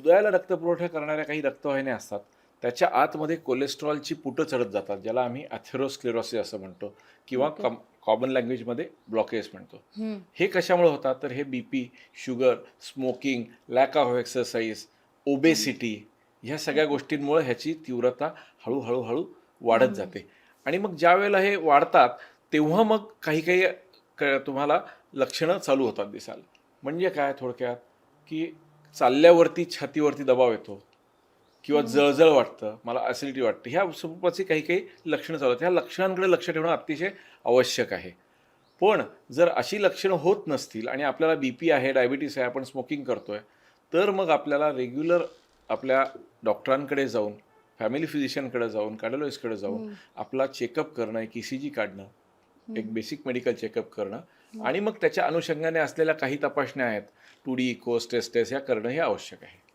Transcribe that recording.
हृदयाला रक्तपुरवठा करणाऱ्या काही रक्तवाहिन्या असतात त्याच्या आतमध्ये कोलेस्ट्रॉलची पुटं चढत जातात ज्याला आम्ही ॲथेरोस्क्लेरोसिस असं म्हणतो किंवा. कॉम कॉमन लँग्वेजमध्ये ब्लॉकेज म्हणतो. हे कशामुळे होतात तर हे B P sugar smoking lack of exercise obesity ह्या सगळ्या गोष्टींमुळे ह्याची तीव्रता हळूहळू हळू वाढत. जाते आणि मग ज्या वेळेला हे वाढतात तेव्हा मग काही काही तुम्हाला लक्षणं चालू होतात दिसायला म्हणजे काय थोडक्यात की चालल्यावरती छातीवरती दबाव येतो किंवा. जळजळ वाटतं मला ॲसिडिटी वाटते ह्या स्वरूपाची काही काही लक्षणं चालू आहेत ह्या लक्षणांकडे लक्ष ठेवणं अतिशय आवश्यक आहे पण जर अशी लक्षणं होत नसतील आणि आपल्याला बी पी आहे डायबिटीस आहे आपण स्मोकिंग करतोय तर मग आपल्याला रेग्युलर आपल्या डॉक्टरांकडे जाऊन फॅमिली फिजिशियनकडे जाऊन कार्डिओलॉजिस्टकडे जाऊन. आपला चेकअप करणं ई सी जी काढणं एक. बेसिक मेडिकल चेकअप करणं हम्म. आणि मग त्याच्या अनुषंगाने असलेल्या काही तपासण्या आहेत two D echo stress test ह्या करणं हे आवश्यक आहे